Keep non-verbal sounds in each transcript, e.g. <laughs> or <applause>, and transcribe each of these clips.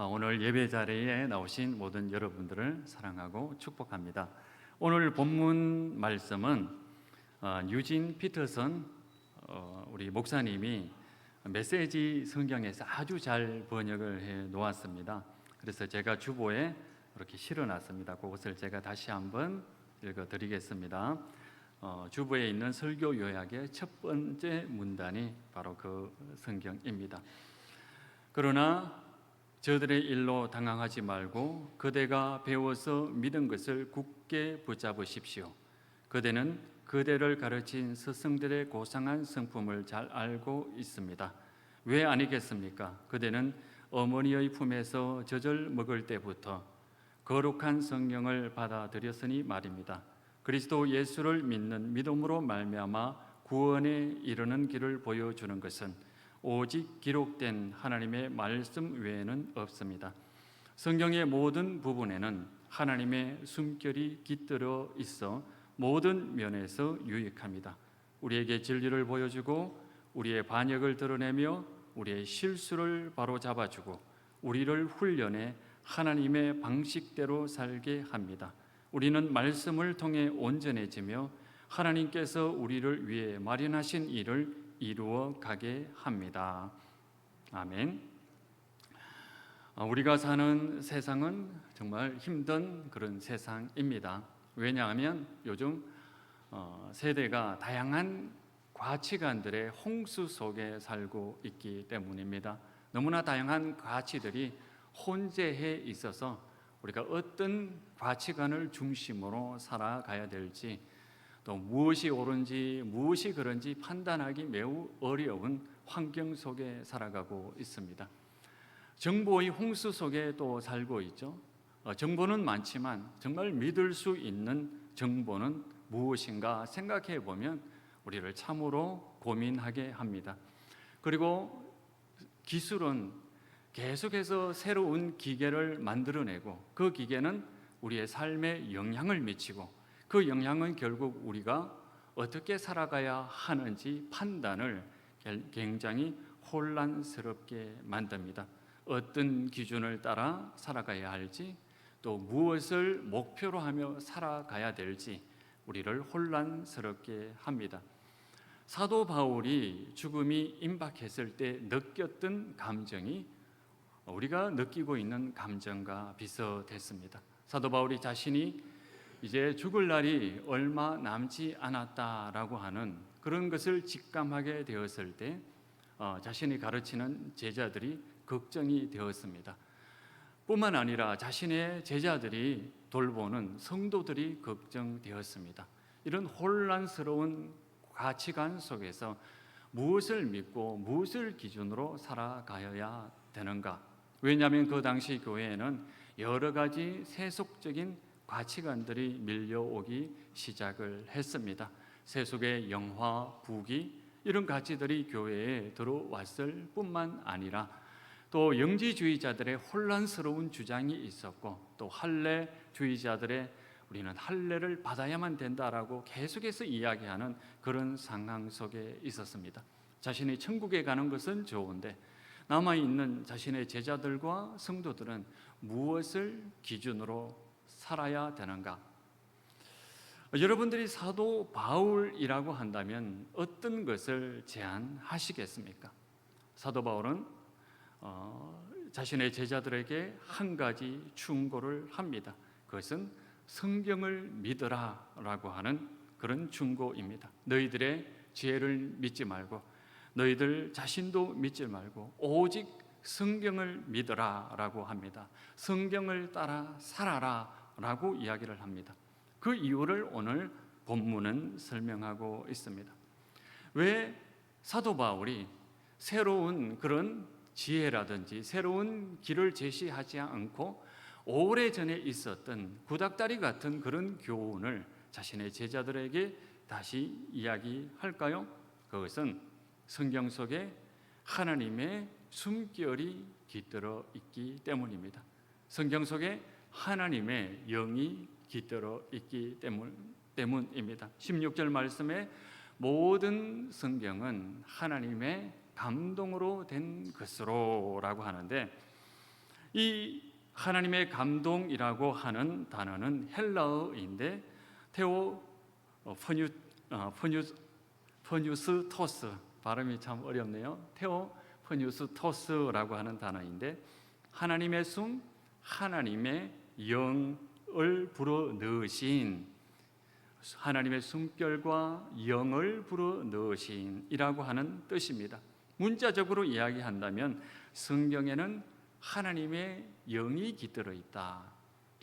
어, 오늘 예배 자리에 나오신 모든 여러분들을 사랑하고 축복합니다. 오늘 본문 말씀은 어, 유진 피터선 어, 우리 목사님이 메시지 성경에서 아주 잘 번역을 해 놓았습니다. 그래서 제가 주보에 이렇게 실어 놨습니다. 그것을 제가 다시 한번 읽어 드리겠습니다. 어, 주보에 있는 설교 요약의 첫 번째 문단이 바로 그 성경입니다. 그러나 저들의 일로 당황하지 말고 그대가 배워서 믿은 것을 굳게 붙잡으십시오. 그대는 그대를 가르친 스승들의 고상한 성품을 잘 알고 있습니다. 왜 아니겠습니까? 그대는 어머니의 품에서 젖을 먹을 때부터 거룩한 성경을 받아들였으니 말입니다. 그리스도 예수를 믿는 믿음으로 말미암아 구원에 이르는 길을 보여주는 것은 오직 기록된 하나님의 말씀 외에는 없습니다. 성경의 모든 부분에는 하나님의 숨결이 깃들어 있어 모든 면에서 유익합니다. 우리에게 진리를 보여주고 우리의 반역을 드러내며 우리의 실수를 바로 잡아주고 우리를 훈련해 하나님의 방식대로 살게 합니다. 우리는 말씀을 통해 온전해지며 하나님께서 우리를 위해 마련하신 일을 이루어 가게 합니다. 아멘. 어, 우리가 사는 세상은 정말 힘든 그런 세상입니다. 왜냐하면 요즘 어, 세대가 다양한 가치관들의 홍수 속에 살고 있기 때문입니다. 너무나 다양한 가치들이 혼재해 있어서 우리가 어떤 가치관을 중심으로 살아가야 될지 또 무엇이 옳은지 무엇이 그런지 판단하기 매우 어려운 환경 속에 살아가고 있습니다. 정보의 홍수 속에 또 살고 있죠. 어, 정보는 많지만 정말 믿을 수 있는 정보는 무엇인가 생각해 보면 우리를 참으로 고민하게 합니다. 그리고 기술은 계속해서 새로운 기계를 만들어내고 그 기계는 우리의 삶에 영향을 미치고 그 영향은 결국 우리가 어떻게 살아가야 하는지 판단을 굉장히 혼란스럽게 만듭니다. 어떤 기준을 따라 살아가야 할지 또 무엇을 목표로 하며 살아가야 될지 우리를 혼란스럽게 합니다. 사도 바울이 죽음이 임박했을 때 느꼈던 감정이 우리가 느끼고 있는 감정과 비슷했습니다. 사도 바울이 자신이 이제 죽을 날이 얼마 남지 않았다라고 하는 그런 것을 직감하게 되었을 때 어, 자신이 가르치는 제자들이 걱정이 되었습니다. 뿐만 아니라 자신의 제자들이 돌보는 성도들이 걱정되었습니다. 이런 혼란스러운 가치관 속에서 무엇을 믿고 무엇을 기준으로 살아가야 되는가? 왜냐하면 그 당시 교회에는 여러 가지 세속적인 가치관들이 밀려오기 시작을 했습니다. 세속의 영화, 부귀 이런 가치들이 교회에 들어왔을 뿐만 아니라 또 영지주의자들의 혼란스러운 주장이 있었고 또 할례주의자들의 우리는 할례를 받아야만 된다라고 계속해서 이야기하는 그런 상황 속에 있었습니다. 자신이 천국에 가는 것은 좋은데 남아 있는 자신의 제자들과 성도들은 무엇을 기준으로 살아야 되는가? 여러분들이 사도 바울이라고 한다면 어떤 것을 제안하시겠습니까? 사도 바울은 어, 자신의 제자들에게 한 가지 충고를 합니다. 그것은 성경을 믿으라라고 하는 그런 충고입니다. 너희들의 지혜를 믿지 말고 너희들 자신도 믿지 말고 오직 성경을 믿으라라고 합니다. 성경을 따라 살아라 라고 이야기를 합니다. 그 이유를 오늘 본문은 설명하고 있습니다. 왜 사도 바울이 새로운 그런 지혜라든지 새로운 길을 제시하지 않고 오래전에 있었던 구닥다리 같은 그런 교훈을 자신의 제자들에게 다시 이야기할까요? 그것은 성경 속에 하나님의 숨결이 깃들어 있기 때문입니다. 성경 속에 하나님의 영이 깃들어 있기 때문, 때문입니다. 16절 말씀에 모든 성경은 하나님의 감동으로 된 것으로라고 하는데 이 하나님의 감동이라고 하는 단어는 헬라어인데 테오 어, 포뉴 어, 포뉴 포뉴스 토스 발음이 참 어렵네요. 테오 포뉴스 토스라고 하는 단어인데 하나님의 숨, 하나님의 영을 불어 넣으신 하나님의 숨결과 영을 불어 넣으신이라고 하는 뜻입니다. 문자적으로 이야기한다면 성경에는 하나님의 영이 깃들어 있다.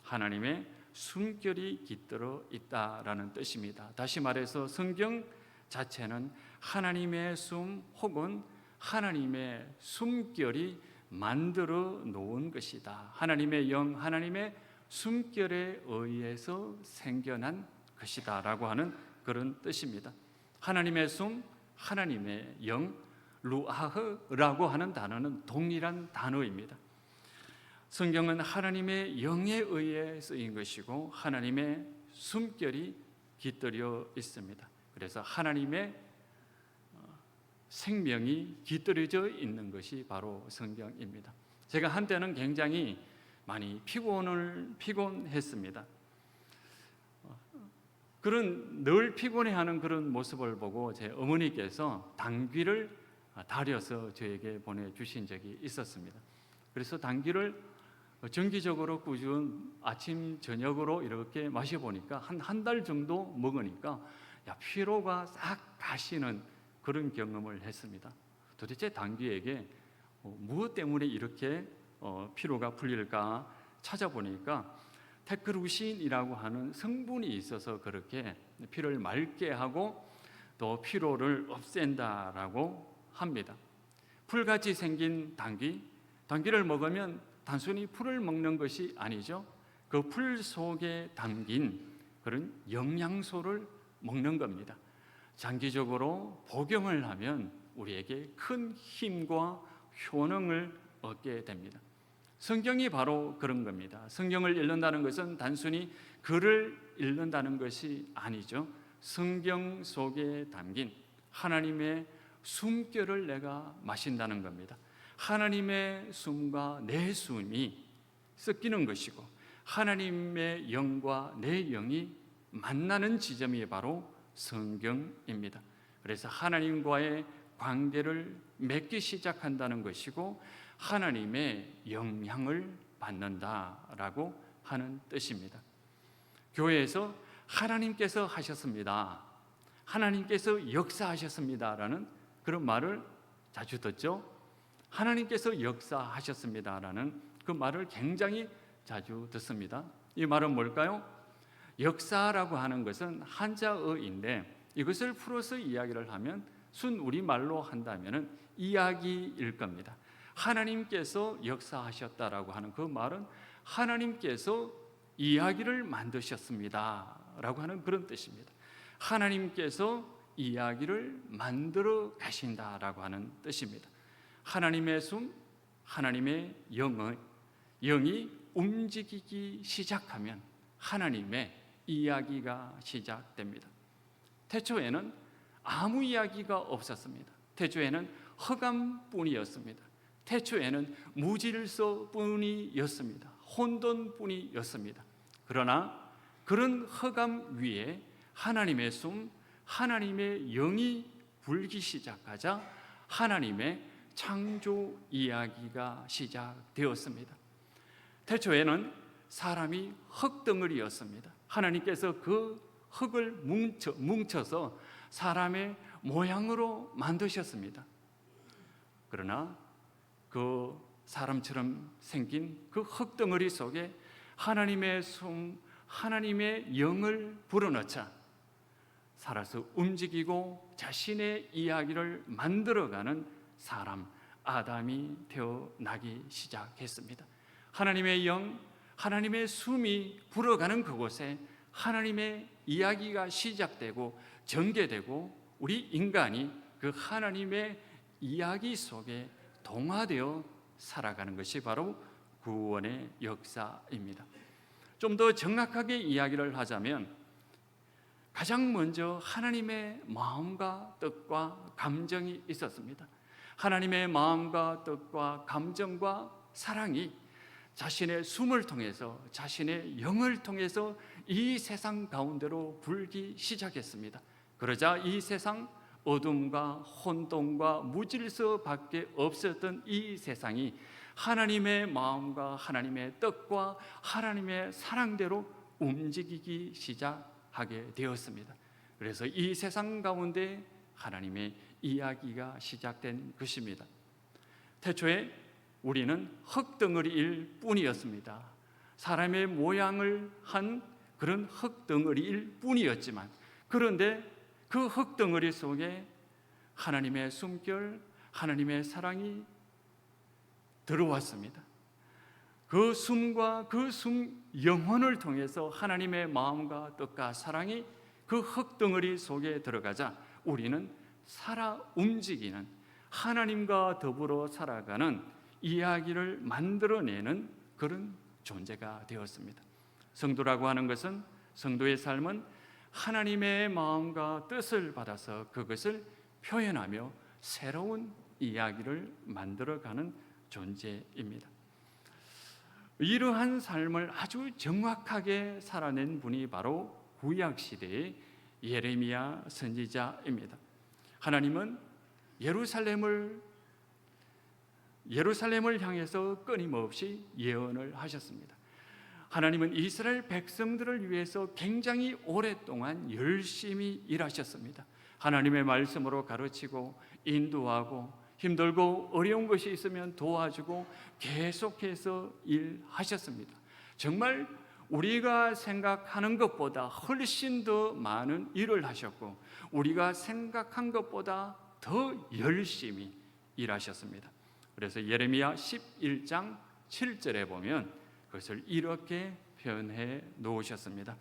하나님의 숨결이 깃들어 있다라는 뜻입니다. 다시 말해서 성경 자체는 하나님의 숨 혹은 하나님의 숨결이 만들어 놓은 것이다. 하나님의 영, 하나님의 숨결에 의해서 생겨난 것이다라고 하는 그런 뜻입니다. 하나님의 숨, 하나님의 영, 루아흐라고 하는 단어는 동일한 단어입니다. 성경은 하나님의 영에 의해 쓰인 것이고 하나님의 숨결이 깃들여 있습니다. 그래서 하나님의 어, 생명이 깃들여져 있는 것이 바로 성경입니다. 제가 한때는 굉장히 많이 피곤을 피곤했습니다. 어, 그런 늘 피곤해하는 그런 모습을 보고 제 어머니께서 당귀를 달여서 저에게 보내주신 적이 있었습니다. 그래서 당귀를 정기적으로 꾸준 아침 저녁으로 이렇게 마셔보니까 한 한 달 정도 먹으니까 야, 피로가 싹 가시는 그런 경험을 했습니다. 도대체 당귀에게 어, 무엇 때문에 이렇게 어, 피로가 풀릴까 찾아보니까 테크루신이라고 하는 성분이 있어서 그렇게 피를 맑게 하고 또 피로를 없앤다라고 합니다. 풀같이 생긴 당귀, 당귀를 먹으면 단순히 풀을 먹는 것이 아니죠. 그 풀 속에 담긴 그런 영양소를 먹는 겁니다. 장기적으로 복용을 하면 우리에게 큰 힘과 효능을 얻게 됩니다. 성경이 바로 그런 겁니다. 성경을 읽는다는 것은 단순히 글을 읽는다는 것이 아니죠. 성경 속에 담긴 하나님의 숨결을 내가 마신다는 겁니다. 하나님의 숨과 내 숨이 섞이는 것이고 하나님의 영과 내 영이 만나는 지점이 바로 성경입니다. 그래서 하나님과의 관계를 맺기 시작한다는 것이고 하나님의 영향을 받는다라고 하는 뜻입니다. 교회에서 하나님께서 하셨습니다. 하나님께서 역사하셨습니다라는 그런 말을 자주 듣죠. 하나님께서 역사하셨습니다라는 그 말을 굉장히 자주 듣습니다. 이 말은 뭘까요? 역사라고 하는 것은 한자어인데 이것을 풀어서 이야기를 하면 순 우리말로 한다면은 이야기일 겁니다. 하나님께서 역사하셨다라고 하는 그 말은 하나님께서 이야기를 만드셨습니다라고 하는 그런 뜻입니다. 하나님께서 이야기를 만들어 가신다라고 하는 뜻입니다. 하나님의 숨, 하나님의 영의 영이 움직이기 시작하면 하나님의 이야기가 시작됩니다. 태초에는 아무 이야기가 없었습니다. 태초에는 허감뿐이었습니다. 태초에는 무질서뿐이었습니다. 혼돈뿐이었습니다. 그러나 그런 허감 위에 하나님의 숨, 하나님의 영이 불기 시작하자 하나님의 창조 이야기가 시작되었습니다. 태초에는 사람이 흙덩어리였습니다. 하나님께서 그 흙을 뭉쳐, 뭉쳐서 사람의 모양으로 만드셨습니다. 그러나 그 사람처럼 생긴 그 흙덩어리 속에 하나님의 숨, 하나님의 영을 불어넣자 살아서 움직이고 자신의 이야기를 만들어가는 사람 아담이 태어나기 시작했습니다. 하나님의 영, 하나님의 숨이 불어가는 그곳에 하나님의 이야기가 시작되고 전개되고 우리 인간이 그 하나님의 이야기 속에 동화되어 살아가는 것이 바로 구원의 역사입니다. 좀 더 정확하게 이야기를 하자면 가장 먼저 하나님의 마음과 뜻과 감정이 있었습니다. 하나님의 마음과 뜻과 감정과 사랑이 자신의 숨을 통해서 자신의 영을 통해서 이 세상 가운데로 불기 시작했습니다. 그러자 이 세상 어둠과 혼돈과 무질서밖에 없었던 이 세상이 하나님의 마음과 하나님의 뜻과 하나님의 사랑대로 움직이기 시작하게 되었습니다. 그래서 이 세상 가운데 하나님의 이야기가 시작된 것입니다. 태초에 우리는 흙덩어리일 뿐이었습니다. 사람의 모양을 한 그런 흙덩어리일 뿐이었지만 그런데 그 흙덩어리 속에 하나님의 숨결, 하나님의 사랑이 들어왔습니다. 그 숨과 그 숨 영혼을 통해서 하나님의 마음과 뜻과 사랑이 그 흙덩어리 속에 들어가자 우리는 살아 움직이는 하나님과 더불어 살아가는 이야기를 만들어내는 그런 존재가 되었습니다. 성도라고 하는 것은 성도의 삶은 하나님의 마음과 뜻을 받아서 그것을 표현하며 새로운 이야기를 만들어가는 존재입니다. 이러한 삶을 아주 정확하게 살아낸 분이 바로 구약 시대의 예레미야 선지자입니다. 하나님은 예루살렘을 예루살렘을 향해서 끊임없이 예언을 하셨습니다. 하나님은 이스라엘 백성들을 위해서 굉장히 오랫동안 열심히 일하셨습니다. 하나님의 말씀으로 가르치고 인도하고 힘들고 어려운 것이 있으면 도와주고 계속해서 일하셨습니다. 정말 우리가 생각하는 것보다 훨씬 더 많은 일을 하셨고 우리가 생각한 것보다 더 열심히 일하셨습니다. 그래서 예레미야 11장 7절에 보면 그것을 이렇게 표현해 놓으셨습니다.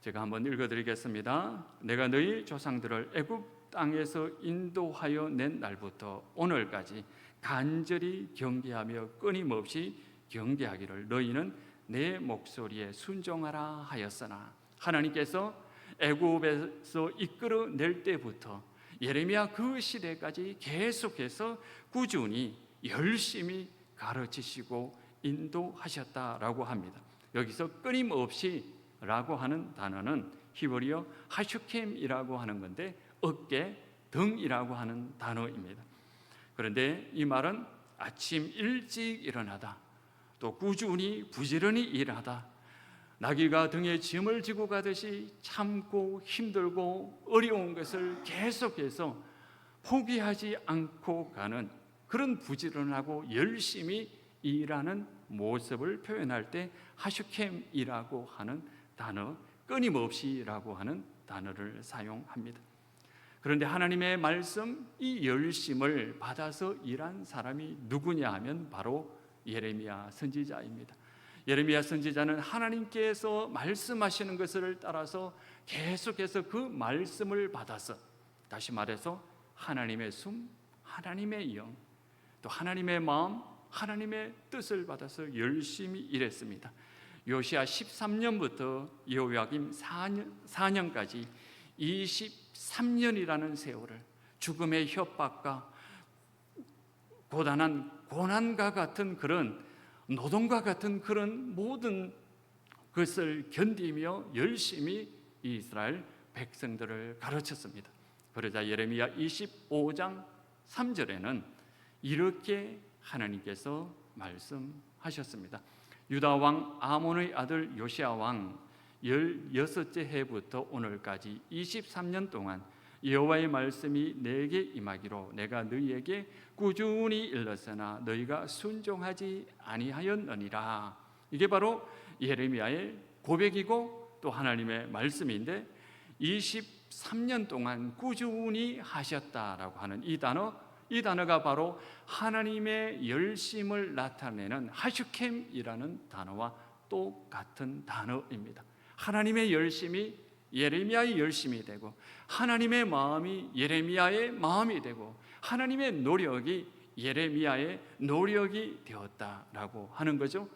제가 한번 읽어 드리겠습니다. 내가 너희 조상들을 애굽 땅에서 인도하여 낸 날부터 오늘까지 간절히 경계하며 끊임없이 경계하기를 너희는 내 목소리에 순종하라 하였으나 하나님께서 애굽에서 이끌어 낼 때부터 예레미야 그 시대까지 계속해서 꾸준히 열심히 가르치시고 인도하셨다라고 합니다. 여기서 끊임없이 라고 하는 단어는 히브리어 하슈켐이라고 하는 건데 어깨, 등이라고 하는 단어입니다. 그런데 이 말은 아침 일찍 일어나다, 또 꾸준히 부지런히 일하다, 나귀가 등에 짐을 지고 가듯이 참고 힘들고 어려운 것을 계속해서 포기하지 않고 가는 그런 부지런하고 열심히 일하는 모습을 표현할 때 하슈켐이라고 하는 단어, 끊임없이라고 하는 단어를 사용합니다. 그런데 하나님의 말씀 이 열심을 받아서 일한 사람이 누구냐 하면 바로 예레미야 선지자입니다. 예레미야 선지자는 하나님께서 말씀하시는 것을 따라서 계속해서 그 말씀을 받아서 다시 말해서 하나님의 숨, 하나님의 영, 또 하나님의 마음, 하나님의 뜻을 받아서 열심히 일했습니다. 요시아 13년부터 여호야김 4년, 4년 까지 23년이라는 세월을 죽음의 협박과 고단한 고난과 같은 그런 노동과 같은 그런 모든 것을 견디며 열심히 이스라엘 백성들을 가르쳤습니다. 그러자 예레미야 25장 3절에는 이렇게 하나님께서 말씀하셨습니다. 유다 왕 아몬의 아들 요시아 왕 16째 해부터 오늘까지 23년 동안 여호와의 말씀이 내게 임하기로 내가 너희에게 꾸준히 일렀으나 너희가 순종하지 아니하였느니라. 이게 바로 예레미야의 고백이고 또 하나님의 말씀인데 23년 동안 꾸준히 하셨다라고 하는 이 단어 이 단어가 바로 하나님의 열심을 나타내는 하슈켐이라는 단어와 똑같은 단어입니다. 하나님의 열심이 예레미야의 열심이 되고 하나님의 마음이 예레미야의 마음이 되고 하나님의 노력이 예레미야의 노력이 되었다라고 하는 거죠.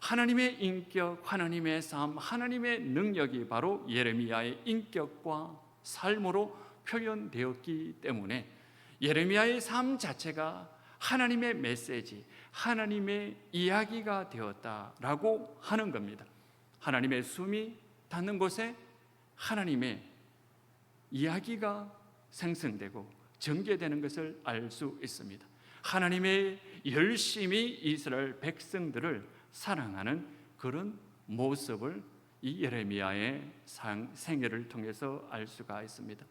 하나님의 인격, 하나님의 삶, 하나님의 능력이 바로 예레미야의 인격과 삶으로 표현되었기 때문에 예레미야의 삶 자체가 하나님의 메시지, 하나님의 이야기가 되었다라고 하는 겁니다. 하나님의 숨이 닿는 곳에 하나님의 이야기가 생성되고 전개되는 것을 알 수 있습니다. 하나님의 열심히 이스라엘 백성들을 사랑하는 그런 모습을 이 예레미야의 상- 생애를 통해서 알 수가 있습니다.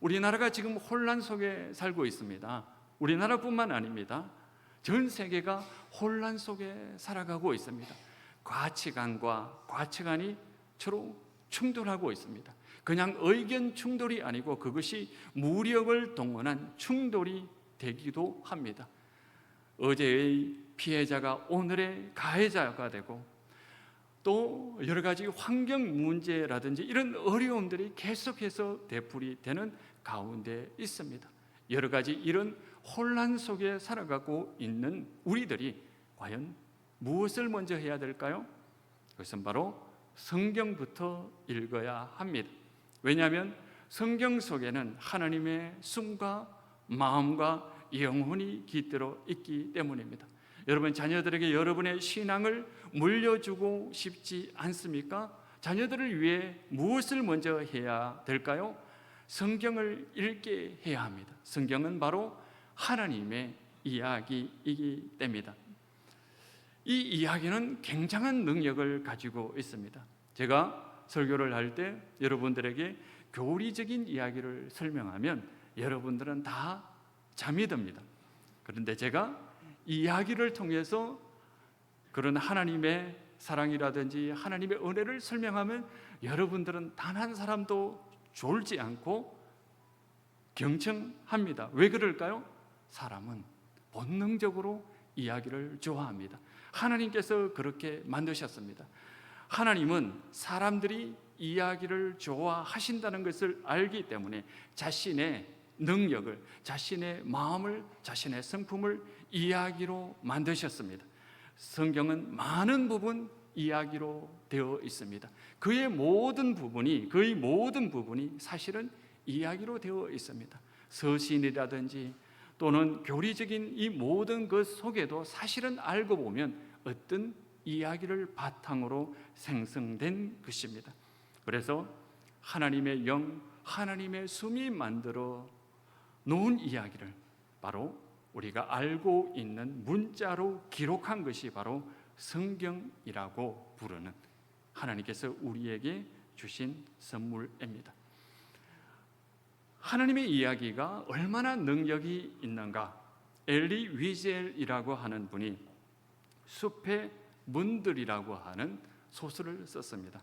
우리나라가 지금 혼란 속에 살고 있습니다. 우리나라뿐만 아닙니다. 전 세계가 혼란 속에 살아가고 있습니다. 가치관과 가치관이 서로 충돌하고 있습니다. 그냥 의견 충돌이 아니고 그것이 무력을 동원한 충돌이 되기도 합니다. 어제의 피해자가 오늘의 가해자가 되고 또 여러 가지 환경 문제라든지 이런 어려움들이 계속해서 되풀이 되는 가운데 있습니다. 여러 가지 이런 혼란 속에 살아가고 있는 우리들이 과연 무엇을 먼저 해야 될까요? 그것은 바로 성경부터 읽어야 합니다. 왜냐하면 성경 속에는 하나님의 숨과 마음과 영혼이 깃들어 있기 때문입니다. 여러분 자녀들에게 여러분의 신앙을 물려주고 싶지 않습니까? 자녀들을 위해 무엇을 먼저 해야 될까요? 성경을 읽게 해야 합니다. 성경은 바로 하나님의 이야기이기 때문이다. 이 이야기는 굉장한 능력을 가지고 있습니다. 제가 설교를 할 때 여러분들에게 교리적인 이야기를 설명하면 여러분들은 다 잠이 듭니다. 그런데 제가 이야기를 통해서 그런 하나님의 사랑이라든지 하나님의 은혜를 설명하면 여러분들은 단 한 사람도 졸지 않고 경청합니다. 왜 그럴까요? 사람은 본능적으로 이야기를 좋아합니다. 하나님께서 그렇게 만드셨습니다. 하나님은 사람들이 이야기를 좋아하신다는 것을 알기 때문에 자신의 능력을, 자신의 마음을, 자신의 성품을 이야기로 만드셨습니다. 성경은 많은 부분 이야기로 되어 있습니다. 그의 모든 부분이, 그의 모든 부분이 사실은 이야기로 되어 있습니다. 서신이라든지 또는 교리적인 이 모든 것 속에도 사실은 알고 보면 어떤 이야기를 바탕으로 생성된 것입니다. 그래서 하나님의 영, 하나님의 숨이 만들어 놓은 이야기를 바로 우리가 알고 있는 문자로 기록한 것이 바로 성경이라고 부르는 하나님께서 우리에게 주신 선물입니다. 하나님의 이야기가 얼마나 능력이 있는가? 엘리 위젤이라고 하는 분이 숲의 문들이라고 하는 소설을 썼습니다.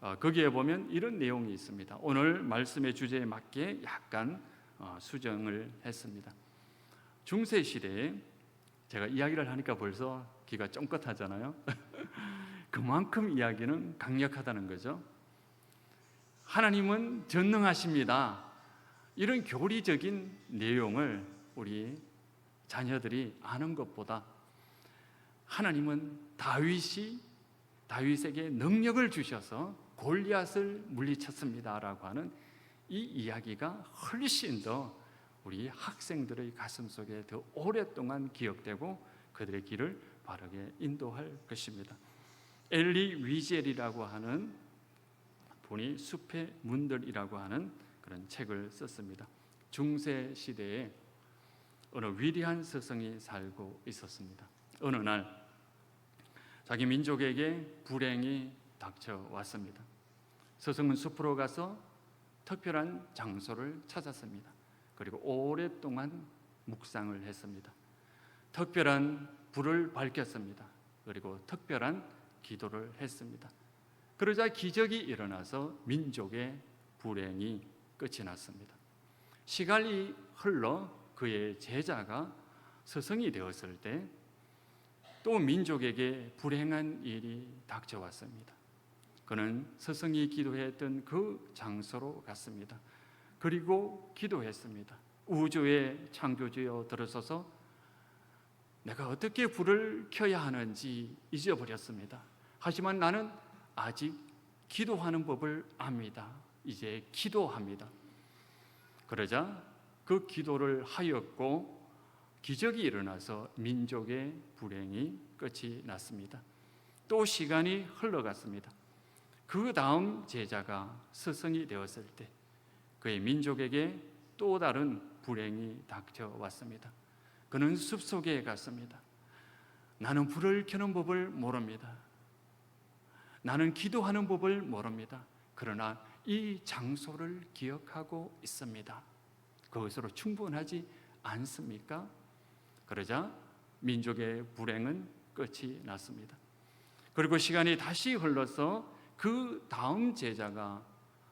어, 거기에 보면 이런 내용이 있습니다. 오늘 말씀의 주제에 맞게 약간 어, 수정을 했습니다. 중세 시대에 제가 이야기를 하니까 벌써 귀가 쫑긋하잖아요. <laughs> 그만큼 이야기는 강력하다는 거죠. 하나님은 전능하십니다. 이런 교리적인 내용을 우리 자녀들이 아는 것보다 하나님은 다윗이 다윗에게 능력을 주셔서 골리앗을 물리쳤습니다라고 하는 이 이야기가 훨씬 더 우리 학생들의 가슴 속에 더 오랫동안 기억되고 그들의 길을 바르게 인도할 것입니다. 엘리 위젤이라고 하는 분이 숲의 문들이라고 하는 그런 책을 썼습니다. 중세 시대에 어느 위대한 스승이 살고 있었습니다. 어느 날 자기 민족에게 불행이 닥쳐왔습니다. 스승은 숲으로 가서 특별한 장소를 찾았습니다. 그리고 오랫동안 묵상을 했습니다. 특별한 불을 밝혔습니다. 그리고 특별한 기도를 했습니다. 그러자 기적이 일어나서 민족의 불행이 끝이 났습니다. 시간이 흘러 그의 제자가 스승이 되었을 때 또 민족에게 불행한 일이 닥쳐왔습니다. 그는 스승이 기도했던 그 장소로 갔습니다. 그리고 기도했습니다. 우주의 창조주여 들어서서 내가 어떻게 불을 켜야 하는지 잊어버렸습니다. 하지만 나는 아직 기도하는 법을 압니다. 이제 기도합니다. 그러자 그 기도를 하였고 기적이 일어나서 민족의 불행이 끝이 났습니다. 또 시간이 흘러갔습니다. 그 다음 제자가 스승이 되었을 때 그의 민족에게 또 다른 불행이 닥쳐왔습니다. 그는 숲속에 갔습니다. 나는 불을 켜는 법을 모릅니다. 나는 기도하는 법을 모릅니다. 그러나 이 장소를 기억하고 있습니다. 그것으로 충분하지 않습니까? 그러자 민족의 불행은 끝이 났습니다. 그리고 시간이 다시 흘러서 그 다음 제자가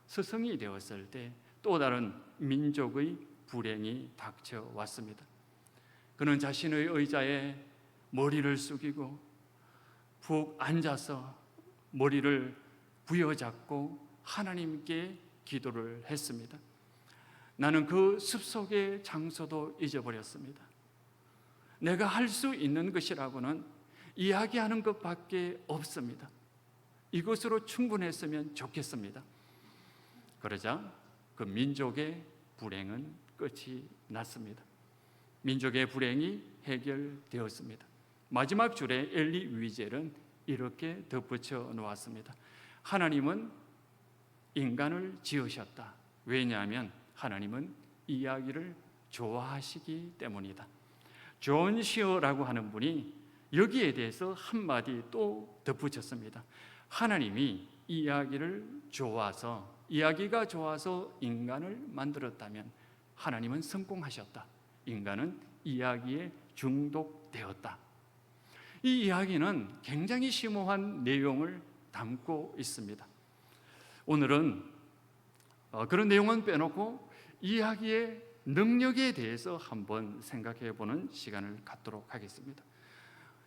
스승이 되었을 때 또 다른 민족의 불행이 닥쳐왔습니다. 그는 자신의 의자에 머리를 숙이고 푹 앉아서 머리를 부여잡고 하나님께 기도를 했습니다. 나는 그 숲속의 장소도 잊어버렸습니다. 내가 할 수 있는 것이라고는 이야기하는 것밖에 없습니다. 이것으로 충분했으면 좋겠습니다. 그러자 그 민족의 불행은 끝이 났습니다. 민족의 불행이 해결되었습니다. 마지막 줄에 엘리 위젤은 이렇게 덧붙여 놓았습니다. 하나님은 인간을 지으셨다. 왜냐하면 하나님은 이야기를 좋아하시기 때문이다. 존 시어라고 하는 분이 여기에 대해서 한마디 또 덧붙였습니다. 하나님이 이야기를 좋아서 이야기가 좋아서 인간을 만들었다면 하나님은 성공하셨다. 인간은 이야기에 중독되었다. 이 이야기는 굉장히 심오한 내용을 담고 있습니다. 오늘은 어, 그런 내용은 빼놓고 이야기의 능력에 대해서 한번 생각해 보는 시간을 갖도록 하겠습니다.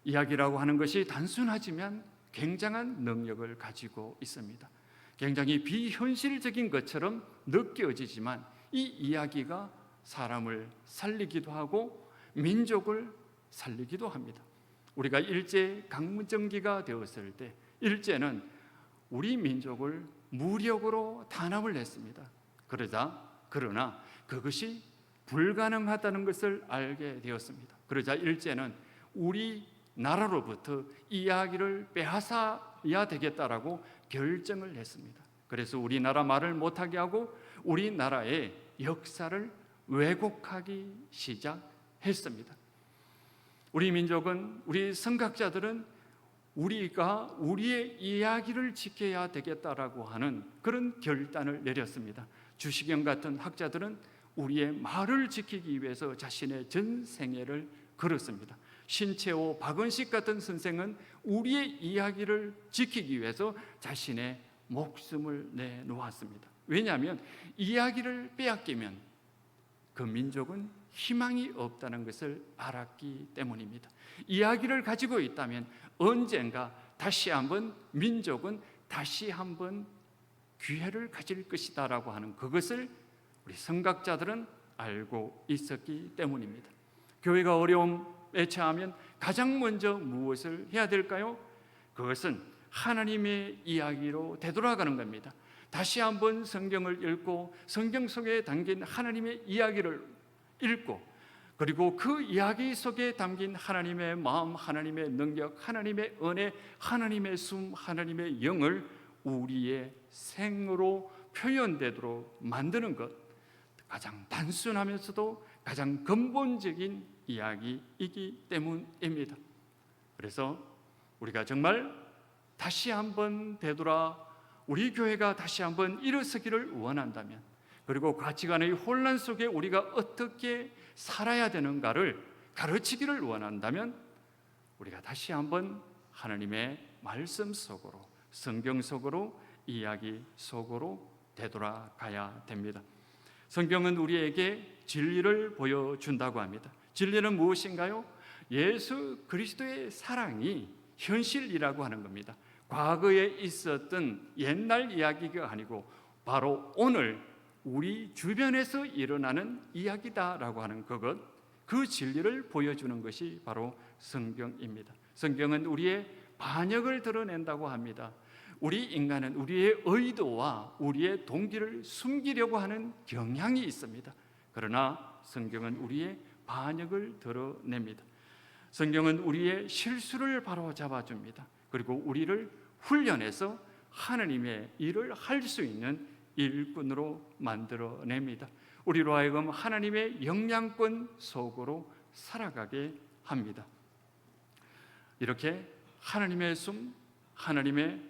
이야기라고 하는 것이 단순하지만 굉장한 능력을 가지고 있습니다. 굉장히 비현실적인 것처럼 느껴지지만 이 이야기가 사람을 살리기도 하고 민족을 살리기도 합니다. 우리가 일제 강점기가 되었을 때 일제는 우리 민족을 무력으로 탄압을 했습니다. 그러자 그러나 그것이 불가능하다는 것을 알게 되었습니다. 그러자 일제는 우리 나라로부터 이야기를 빼앗아야 되겠다라고 결정을 했습니다. 그래서 우리나라 말을 못하게 하고 우리나라의 역사를 왜곡하기 시작했습니다. 우리 민족은 우리 선각자들은 우리가 우리의 이야기를 지켜야 되겠다라고 하는 그런 결단을 내렸습니다. 주시경 같은 학자들은 우리의 말을 지키기 위해서 자신의 전 생애를 걸었습니다. 신채호, 박은식 같은 선생은 우리의 이야기를 지키기 위해서 자신의 목숨을 내놓았습니다. 왜냐하면 이야기를 빼앗기면 그 민족은 희망이 없다는 것을 알았기 때문입니다. 이야기를 가지고 있다면 언젠가 다시 한번 민족은 다시 한번 기회를 가질 것이다라고 하는 그것을 우리 성각자들은 알고 있었기 때문입니다. 교회가 어려움에 처하면 가장 먼저 무엇을 해야 될까요? 그것은 하나님의 이야기로 되돌아가는 겁니다. 다시 한번 성경을 읽고 성경 속에 담긴 하나님의 이야기를 읽고 그리고 그 이야기 속에 담긴 하나님의 마음, 하나님의 능력, 하나님의 은혜, 하나님의 숨, 하나님의 영을 우리의 생으로 표현되도록 만드는 것 가장 단순하면서도 가장 근본적인 이야기이기 때문입니다. 그래서 우리가 정말 다시 한번 되돌아 우리 교회가 다시 한번 일어서기를 원한다면 그리고 가치관의 혼란 속에 우리가 어떻게 살아야 되는가를 가르치기를 원한다면 우리가 다시 한번 하나님의 말씀 속으로 성경 속으로 이야기 속으로 되돌아가야 됩니다. 성경은 우리에게 진리를 보여준다고 합니다. 진리는 무엇인가요? 예수 그리스도의 사랑이 현실이라고 하는 겁니다. 과거에 있었던 옛날 이야기가 아니고 바로 오늘 우리 주변에서 일어나는 이야기다라고 하는 그것 그 진리를 보여주는 것이 바로 성경입니다. 성경은 우리의 반역을 드러낸다고 합니다. 우리 인간은 우리의 의도와 우리의 동기를 숨기려고 하는 경향이 있습니다. 그러나 성경은 우리의 반역을 드러냅니다. 성경은 우리의 실수를 바로 잡아줍니다. 그리고 우리를 훈련해서 하나님의 일을 할 수 있는 일꾼으로 만들어냅니다. 우리로 하여금 하나님의 영향권 속으로 살아가게 합니다. 이렇게 하나님의 숨, 하나님의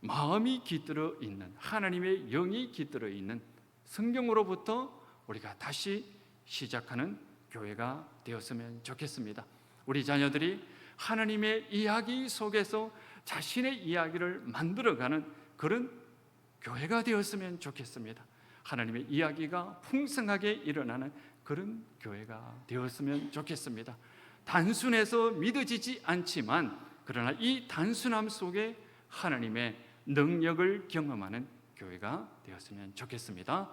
마음이 깃들어 있는 하나님의 영이 깃들어 있는 성경으로부터 우리가 다시 시작하는 교회가 되었으면 좋겠습니다. 우리 자녀들이 하나님의 이야기 속에서 자신의 이야기를 만들어가는 그런 교회가 되었으면 좋겠습니다. 하나님의 이야기가 풍성하게 일어나는 그런 교회가 되었으면 좋겠습니다. 단순해서 믿어지지 않지만 그러나 이 단순함 속에 하나님의 능력을 경험하는 교회가 되었으면 좋겠습니다.